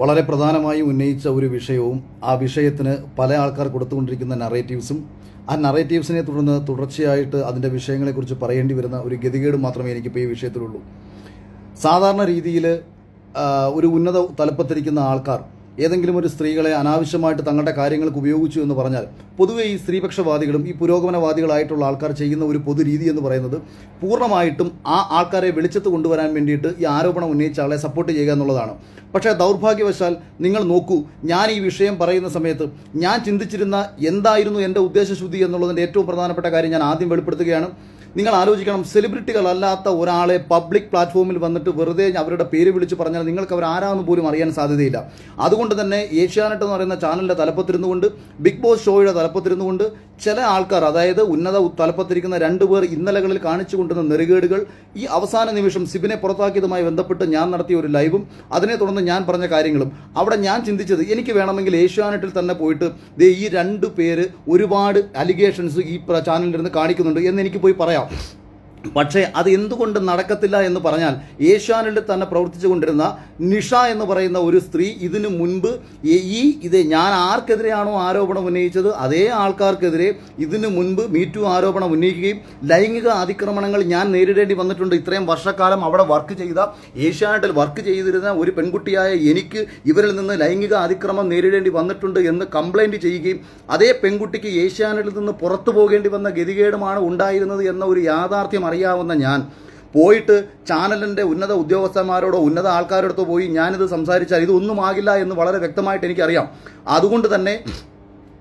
വളരെ പ്രധാനമായും ഉന്നയിച്ച ഒരു വിഷയവും ആ വിഷയത്തിന് പല ആൾക്കാർ കൊടുത്തുകൊണ്ടിരിക്കുന്ന നറേറ്റീവ്സും ആ നറേറ്റീവ്സിനെ തുടർന്ന് തുടർച്ചയായിട്ട് അതിന്റെ വിഷയങ്ങളെക്കുറിച്ച് പറയേണ്ടി വരുന്ന ഒരു ഗതികേട് മാത്രമേ എനിക്കിപ്പോൾ ഈ വിഷയത്തിലുള്ളൂ. സാധാരണ രീതിയിൽ ഒരു ഉന്നത തലപ്പത്തിരിക്കുന്ന ആൾക്കാർ ഏതെങ്കിലും ഒരു സ്ത്രീകളെ അനാവശ്യമായിട്ട് തങ്ങളുടെ കാര്യങ്ങൾക്ക് ഉപയോഗിച്ചു എന്ന് പറഞ്ഞാൽ പൊതുവെ ഈ സ്ത്രീപക്ഷവാദികളും ഈ പുരോഗമനവാദികളായിട്ടുള്ള ആൾക്കാർ ചെയ്യുന്ന ഒരു പൊതു രീതി എന്ന് പറയുന്നത് പൂർണമായിട്ടും ആ ആൾക്കാരെ വെളിച്ചത്ത് കൊണ്ടുവരാൻ വേണ്ടിയിട്ട് ഈ ആരോപണം ഉന്നയിച്ച ആളെ സപ്പോർട്ട് ചെയ്യുക എന്നുള്ളതാണ്. പക്ഷേ ദൗർഭാഗ്യവശാൽ നിങ്ങൾ നോക്കൂ ഞാൻ ഈ വിഷയം പറയുന്ന സമയത്ത് ഞാൻ ചിന്തിച്ചിരുന്ന എന്തായിരുന്നു എന്റെ ഉദ്ദേശശുദ്ധി എന്നുള്ളതിന്റെ ഏറ്റവും പ്രധാനപ്പെട്ട കാര്യം ഞാൻ ആദ്യം വെളിപ്പെടുത്തുകയാണ്. നിങ്ങൾ ആലോചിക്കണം സെലിബ്രിറ്റികളല്ലാത്ത ഒരാളെ പബ്ലിക് പ്ലാറ്റ്ഫോമിൽ വന്നിട്ട് വെറുതെ അവരുടെ പേര് വിളിച്ച് പറഞ്ഞാൽ നിങ്ങൾക്ക് അവർ ആരാന്ന് പോലും അറിയാൻ സാധ്യതയില്ല. അതുകൊണ്ട് തന്നെ ഏഷ്യാനെറ്റ് എന്ന് പറയുന്ന ചാനലിന്റെ തലപ്പത്തിരുന്നുകൊണ്ട് ബിഗ് ബോസ് ഷോയുടെ തലപ്പത്തിരുന്നുകൊണ്ട് ചില ആൾക്കാർ അതായത് ഉന്നത തലപ്പത്തിരിക്കുന്ന രണ്ടുപേർ ഇന്നലകളിൽ കാണിച്ചു കൊണ്ടുവന്ന നെറുകേടുകൾ ഈ അവസാന നിമിഷം സിബിനെ പുറത്താക്കിയതുമായി ബന്ധപ്പെട്ട് ഞാൻ നടത്തിയ ഒരു ലൈവും അതിനെ തുടർന്ന് ഞാൻ പറഞ്ഞ കാര്യങ്ങളും. അവിടെ ഞാൻ ചിന്തിച്ചത് എനിക്ക് വേണമെങ്കിൽ ഏഷ്യാനെറ്റിൽ തന്നെ പോയിട്ട് ദേ ഈ രണ്ട് പേര് ഒരുപാട് അലിഗേഷൻസ് ഈ ചാനലിൽ നിന്ന് കാണിക്കുന്നുണ്ട് എന്ന് എനിക്ക് പോയി പറയാം. പക്ഷേ അത് എന്തുകൊണ്ട് നടക്കത്തില്ല എന്ന് പറഞ്ഞാൽ ഏഷ്യാനിൽ തന്നെ പ്രവർത്തിച്ചു കൊണ്ടിരുന്ന നിഷ എന്ന് പറയുന്ന ഒരു സ്ത്രീ ഇതിനു മുൻപ് ഈ- ഇത് ഞാൻ ആർക്കെതിരെയാണോ ആരോപണം ഉന്നയിച്ചത് അതേ ആൾക്കാർക്കെതിരെ ഇതിനു മുൻപ് മീറ്റു ആരോപണം ഉന്നയിക്കുകയും ലൈംഗിക അതിക്രമണങ്ങൾ ഞാൻ നേരിടേണ്ടി വന്നിട്ടുണ്ട്. ഇത്രയും വർഷക്കാലം അവിടെ വർക്ക് ചെയ്ത ഏഷ്യാനെറ്റിൽ വർക്ക് ചെയ്തിരുന്ന ഒരു പെൺകുട്ടിയായ എനിക്ക് ഇവരിൽ നിന്ന് ലൈംഗിക അതിക്രമം നേരിടേണ്ടി വന്നിട്ടുണ്ട് എന്ന് കംപ്ലൈന്റ് ചെയ്യുകയും അതേ പെൺകുട്ടിക്ക് ഏഷ്യാനെറ്റിൽ നിന്ന് പുറത്തു പോകേണ്ടി വന്ന ഗതികേടുമാണ് ഉണ്ടായിരുന്നത് എന്ന ഒരു യാഥാർത്ഥ്യം അറിയാവുന്ന ഞാൻ. പോയിട്ട് ചാനലിന്റെ ഉന്നത ഉദ്യോഗസ്ഥന്മാരോടോ ഉന്നത ആൾക്കാരോടത്തോ പോയി ഞാനിത് സംസാരിച്ചാൽ ഇതൊന്നും ആകില്ല എന്ന് വളരെ വ്യക്തമായിട്ട് എനിക്കറിയാം. അതുകൊണ്ട് തന്നെ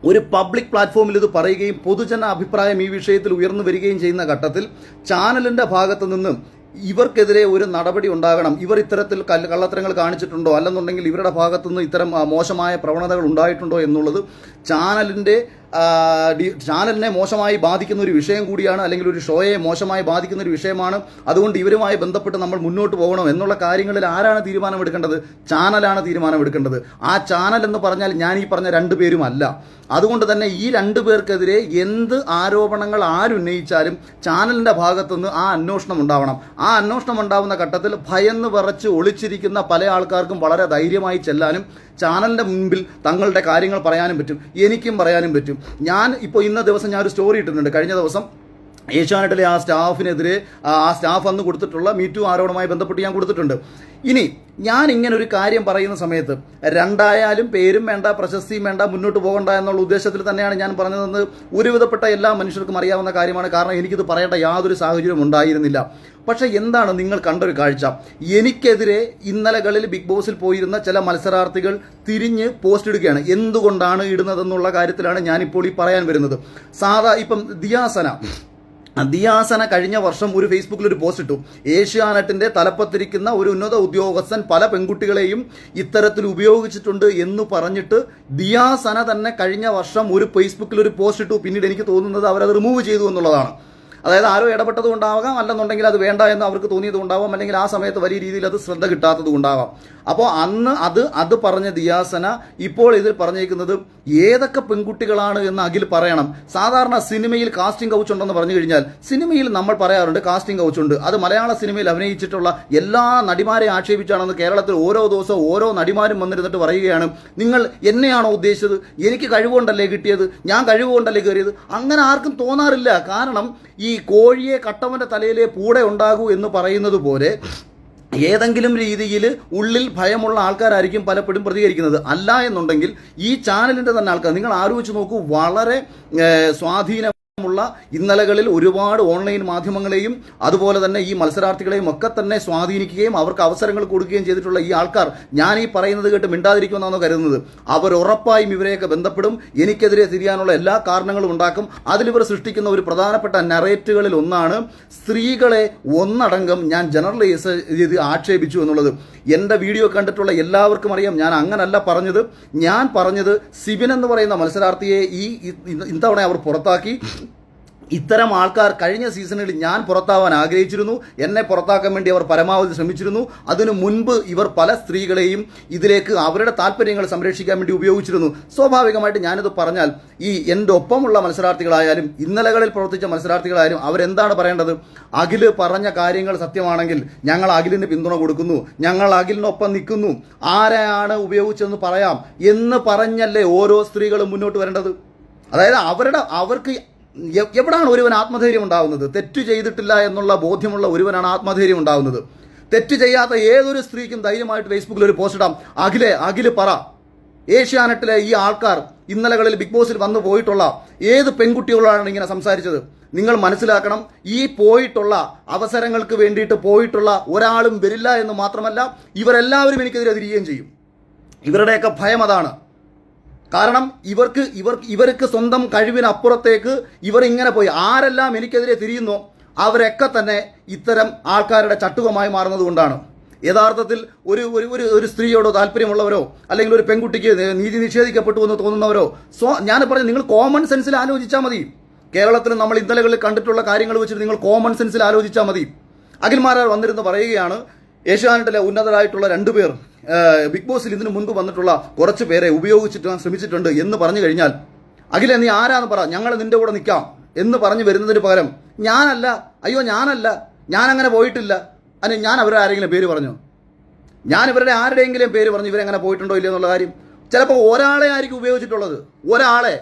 ഒരു പബ്ലിക് പ്ലാറ്റ്ഫോമിൽ ഇത് പറയുകയും പൊതുജന അഭിപ്രായം ഈ വിഷയത്തിൽ ഉയർന്നു വരികയും ചെയ്യുന്ന ഘട്ടത്തിൽ ചാനലിന്റെ ഭാഗത്ത് നിന്ന് ഇവർക്കെതിരെ ഒരു നടപടി ഉണ്ടാകണം. ഇവർ ഇത്തരത്തിൽ കള്ള- കള്ളത്തരങ്ങൾ കാണിച്ചിട്ടുണ്ടോ? അല്ലെന്നുണ്ടെങ്കിൽ ഇവരുടെ ഭാഗത്തുനിന്ന് ഇത്തരം മോശമായ പ്രവണതകൾ ഉണ്ടായിട്ടുണ്ടോ എന്നുള്ളത് ചാനലിന്റെ ചാനലിനെ മോശമായി ബാധിക്കുന്ന ഒരു വിഷയം കൂടിയാണ് അല്ലെങ്കിൽ ഒരു ഷോയെ മോശമായി ബാധിക്കുന്ന ഒരു വിഷയമാണ്. അതുകൊണ്ട് ഇവരുമായി ബന്ധപ്പെട്ട് നമ്മൾ മുന്നോട്ട് പോകണം എന്നുള്ള കാര്യങ്ങളിൽ ആരാണ് തീരുമാനമെടുക്കേണ്ടത്? ചാനലാണ് തീരുമാനമെടുക്കേണ്ടത്. ആ ചാനൽ എന്ന് പറഞ്ഞാൽ ഞാൻ ഈ പറഞ്ഞ രണ്ടു പേരുമല്ല. അതുകൊണ്ട് തന്നെ ഈ രണ്ടു പേർക്കെതിരെ എന്ത് ആരോപണങ്ങൾ ആരുന്നയിച്ചാലും ചാനലിന്റെ ഭാഗത്തുനിന്ന് ആ അന്വേഷണം ഉണ്ടാവണം. ആ അന്വേഷണം ഉണ്ടാവുന്ന ഘട്ടത്തിൽ ഭയന്ന് വിറച്ച് ഒളിച്ചിരിക്കുന്ന പല ആൾക്കാർക്കും വളരെ ധൈര്യമായി ചെല്ലാനും ചാനലിന്റെ മുമ്പിൽ തങ്ങളുടെ കാര്യങ്ങൾ പറയാനും പറ്റും എനിക്കും പറയാനും പറ്റും. ഞാൻ ഇപ്പോൾ ഇന്ന ദിവസം ഞാൻ ഒരു സ്റ്റോറി ഇട്ടിട്ടുണ്ട്. കഴിഞ്ഞ ദിവസം ഏഷ്യാനെറ്റിലെ ആ സ്റ്റാഫിനെതിരെ ആ സ്റ്റാഫ് അന്ന് കൊടുത്തിട്ടുള്ള മീറ്റു ആരോപണവുമായി ബന്ധപ്പെട്ട് ഞാൻ കൊടുത്തിട്ടുണ്ട്. ഇനി ഞാൻ ഇങ്ങനെ ഒരു കാര്യം പറയുന്ന സമയത്ത് രണ്ടായാലും പേരും വേണ്ട പ്രശസ്തിയും വേണ്ട മുന്നോട്ട് പോകണ്ട എന്നുള്ള ഉദ്ദേശത്തിൽ തന്നെയാണ് ഞാൻ പറഞ്ഞതെന്ന് ഒരുവിധപ്പെട്ട എല്ലാ മനുഷ്യർക്കും അറിയാവുന്ന കാര്യമാണ്. കാരണം എനിക്കിത് പറയേണ്ട യാതൊരു സാഹചര്യവും ഉണ്ടായിരുന്നില്ല. പക്ഷേ എന്താണ് നിങ്ങൾ കണ്ടൊരു കാഴ്ച? എനിക്കെതിരെ ഇന്നലകളിൽ ബിഗ് ബോസിൽ പോയിരുന്ന ചില മത്സരാർത്ഥികൾ തിരിഞ്ഞ് പോസ്റ്റ് ഇടുകയാണ്. എന്തുകൊണ്ടാണ് ഇടുന്നതെന്നുള്ള കാര്യത്തിലാണ് ഞാനിപ്പോൾ ഈ പറയാൻ വരുന്നത്. സാധാ ഇപ്പം ദിയാസന. ദിയാസന കഴിഞ്ഞ വർഷം ഒരു ഫേസ്ബുക്കിൽ ഒരു പോസ്റ്റ് ഇട്ടു. ഏഷ്യാനെറ്റിന്റെ തലപ്പത്തിരിക്കുന്ന ഒരു ഉന്നത ഉദ്യോഗസ്ഥൻ പല പെൺകുട്ടികളെയും ഇത്തരത്തിൽ ഉപയോഗിച്ചിട്ടുണ്ട് എന്ന് പറഞ്ഞിട്ട് ദിയാസന തന്നെ കഴിഞ്ഞ വർഷം ഒരു ഫേസ്ബുക്കിൽ ഒരു പോസ്റ്റ് ഇട്ടു. പിന്നീട് എനിക്ക് തോന്നുന്നത് അവരത് റിമൂവ് ചെയ്തു എന്നുള്ളതാണ്. അതായത് ആരോ ഇടപെട്ടത് കൊണ്ടാവാം അല്ലെന്നുണ്ടെങ്കിൽ അത് വേണ്ട എന്ന് അവർക്ക് തോന്നിയത് കൊണ്ടാവാം അല്ലെങ്കിൽ ആ സമയത്ത് വലിയ രീതിയിൽ അത് ശ്രദ്ധ കിട്ടാത്തത് കൊണ്ടാവാം അപ്പോൾ അന്ന് അത് അത് പറഞ്ഞ ദിയാസന ഇപ്പോൾ ഇതിൽ പറഞ്ഞേക്കുന്നത് ഏതൊക്കെ പെൺകുട്ടികളാണ് എന്ന് അഖിൽ പറയണം. സാധാരണ സിനിമയിൽ കാസ്റ്റിംഗ് കൗച്ച് ഉണ്ടെന്ന് പറഞ്ഞു കഴിഞ്ഞാൽ സിനിമയിൽ നമ്മൾ പറയാറുണ്ട് കാസ്റ്റിംഗ് കൗച്ച് ഉണ്ട്. അത് മലയാള സിനിമയിൽ അഭിനയിച്ചിട്ടുള്ള എല്ലാ നടിമാരെ ആക്ഷേപിച്ചാണെന്ന് കേരളത്തിൽ ഓരോ ദിവസവും ഓരോ നടിമാരും വന്നിരുന്നിട്ട് പറയുകയാണ്. നിങ്ങൾ എന്നെയാണോ ഉദ്ദേശിച്ചത്? എനിക്ക് കഴിവുകൊണ്ടല്ലേ കിട്ടിയത്? ഞാൻ കഴിവുകൊണ്ടല്ലേ കയറിയത്? അങ്ങനെ ആർക്കും തോന്നാറില്ല. കാരണം കോഴിയെ കട്ടവന്റെ തലയിലെ പൂടെ ഉണ്ടാകൂ എന്ന് പറയുന്നത് പോലെ ഏതെങ്കിലും രീതിയിൽ ഉള്ളിൽ ഭയമുള്ള ആൾക്കാരായിരിക്കും പലപ്പോഴും പ്രതികരിക്കുന്നത്. അല്ല എന്നുണ്ടെങ്കിൽ ഈ ചാനലിന്റെ തന്നെ ആൾക്കാർ നിങ്ങൾ ആലോചിച്ച് നോക്കൂ വളരെ ഏഹ്, സ്വാധീനമുള്ള ഇന്നലകളിൽ ഒരുപാട് ഓൺലൈൻ മാധ്യമങ്ങളെയും അതുപോലെ തന്നെ ഈ മത്സരാർത്ഥികളെയും ഒക്കെ തന്നെ സ്വാധീനിക്കുകയും അവർക്ക് അവസരങ്ങൾ കൊടുക്കുകയും ചെയ്തിട്ടുള്ള ഈ ആൾക്കാർ ഞാൻ ഈ പറയുന്നത് കേട്ട് മിണ്ടാതിരിക്കുമെന്നാണോ കരുതുന്നത് അവർ ഉറപ്പായും ഇവരെയൊക്കെ ബന്ധപ്പെടും എനിക്കെതിരെ തിരിയാനുള്ള എല്ലാ കാരണങ്ങളും ഉണ്ടാക്കും അതിലിവർ സൃഷ്ടിക്കുന്ന ഒരു പ്രധാനപ്പെട്ട നറേറ്റുകളിൽ ഒന്നാണ് സ്ത്രീകളെ ഒന്നടങ്കം ഞാൻ ജനറലൈസ് ചെയ്ത് ആക്ഷേപിച്ചു എന്നുള്ളത് എന്റെ വീഡിയോ കണ്ടിട്ടുള്ള എല്ലാവർക്കും അറിയാം ഞാൻ അങ്ങനല്ല പറഞ്ഞത് ഞാൻ പറഞ്ഞത് സിബിൻ എന്ന് പറയുന്ന മത്സരാർത്ഥിയെ ഈ ഇത്തവണ അവർ പുറത്താക്കി ഇത്തരം ആൾക്കാർ കഴിഞ്ഞ സീസണിൽ ഞാൻ പുറത്താവാൻ ആഗ്രഹിച്ചിരുന്നു. എന്നെ പുറത്താക്കാൻ വേണ്ടി അവർ പരമാവധി ശ്രമിച്ചിരുന്നു. അതിനു മുൻപ് ഇവർ പല സ്ത്രീകളെയും ഇതിലേക്ക് അവരുടെ താല്പര്യങ്ങൾ സംരക്ഷിക്കാൻ വേണ്ടി ഉപയോഗിച്ചിരുന്നു. സ്വാഭാവികമായിട്ട് ഞാനിത് പറഞ്ഞാൽ ഈ എന്റെ ഒപ്പമുള്ള മത്സരാർത്ഥികളായാലും ഇന്നലകളിൽ പ്രവർത്തിച്ച മത്സരാർത്ഥികളായാലും അവരെന്താണ് പറയേണ്ടത്? അഖിൽ പറഞ്ഞ കാര്യങ്ങൾ സത്യമാണെങ്കിൽ ഞങ്ങൾ അഖിലിന് പിന്തുണ കൊടുക്കുന്നു. ഞങ്ങൾ അഖിലിനൊപ്പം നിൽക്കുന്നു. ആരെയാണ് ഉപയോഗിച്ചതെന്ന് പറയാം എന്ന് പറഞ്ഞല്ലേ ഓരോ സ്ത്രീകളും മുന്നോട്ട് വരേണ്ടത്? അതായത് അവരുടെ അവർക്ക് എവിടാണ് ഒരുവൻ ആത്മധൈര്യം ഉണ്ടാകുന്നത് തെറ്റ് ചെയ്തിട്ടില്ല എന്നുള്ള ബോധ്യമുള്ള ഒരുവനാണ് ആത്മധൈര്യം ഉണ്ടാകുന്നത് തെറ്റ് ചെയ്യാത്ത ഏതൊരു സ്ത്രീക്കും ധൈര്യമായിട്ട് ഫേസ്ബുക്കിൽ ഒരു പോസ്റ്റ് ഇടാം. അഖിലെ അഖിൽ പറ. ഏഷ്യാനെറ്റിലെ ഈ ആൾക്കാർ ഇന്നലകളിൽ ബിഗ് ബോസിൽ വന്നു പോയിട്ടുള്ള ഏത് പെൺകുട്ടികളാണ് ഇങ്ങനെ സംസാരിച്ചത്? നിങ്ങൾ മനസ്സിലാക്കണം ഈ പോയിട്ടുള്ള അവസരങ്ങൾക്ക് വേണ്ടിയിട്ട് പോയിട്ടുള്ള ഒരാളും വരില്ല എന്ന് മാത്രമല്ല ഇവരെല്ലാവരും എനിക്കെതിരെ തിരികുകയും ചെയ്യും. ഇവരുടെയൊക്കെ ഭയം അതാണ്. കാരണം ഇവർക്ക് ഇവർ ഇവർക്ക് സ്വന്തം കഴിവിനപ്പുറത്തേക്ക് ഇവർ ഇങ്ങനെ പോയി. ആരെല്ലാം എനിക്കെതിരെ തിരിയുന്നോ അവരൊക്കെ തന്നെ ഇത്തരം ആൾക്കാരുടെ ചട്ടുകമായി മാറുന്നത് യഥാർത്ഥത്തിൽ ഒരു ഒരു ഒരു ഒരു സ്ത്രീയോടോ താല്പര്യമുള്ളവരോ അല്ലെങ്കിൽ ഒരു പെൺകുട്ടിക്ക് നീതി നിഷേധിക്കപ്പെട്ടു എന്ന് തോന്നുന്നവരോ സോ ഞാൻ പറഞ്ഞു നിങ്ങൾ കോമൺ സെൻസിൽ ആലോചിച്ചാൽ മതി. കേരളത്തിൽ നമ്മൾ ഇന്നലകളിൽ കണ്ടിട്ടുള്ള കാര്യങ്ങൾ വെച്ചിട്ട് നിങ്ങൾ കോമൺ സെൻസിൽ ആലോചിച്ചാൽ മതി. അഖിൽമാരാർ വന്നിരുന്ന് പറയുകയാണ് ഏഷ്യാനെറ്റിലെ ഉന്നതരായിട്ടുള്ള രണ്ടുപേർ ബിഗ് ബോസിൽ ഇതിനു മുൻപ് വന്നിട്ടുള്ള കുറച്ച് പേരെ ഉപയോഗിച്ചിട്ട് ശ്രമിച്ചിട്ടുണ്ട് എന്ന് പറഞ്ഞു കഴിഞ്ഞാൽ അഖില നീ ആരാന്ന് പറ ഞങ്ങൾ നിന്റെ കൂടെ നിൽക്കാം എന്ന് പറഞ്ഞു വരുന്നതിന് പകരം ഞാനല്ല അയ്യോ ഞാനല്ല ഞാൻ അങ്ങനെ പോയിട്ടില്ല. അതിന് ഞാൻ അവരുടെ ആരെങ്കിലും പേര് പറഞ്ഞു? ഞാൻ ഇവരുടെ ആരുടെയെങ്കിലും പേര് പറഞ്ഞു ഇവരെങ്ങനെ പോയിട്ടുണ്ടോ ഇല്ല എന്നുള്ള കാര്യം. ചിലപ്പോൾ ഒരാളെ ആയിരിക്കും ഉപയോഗിച്ചിട്ടുള്ളത്. ഒരാളെ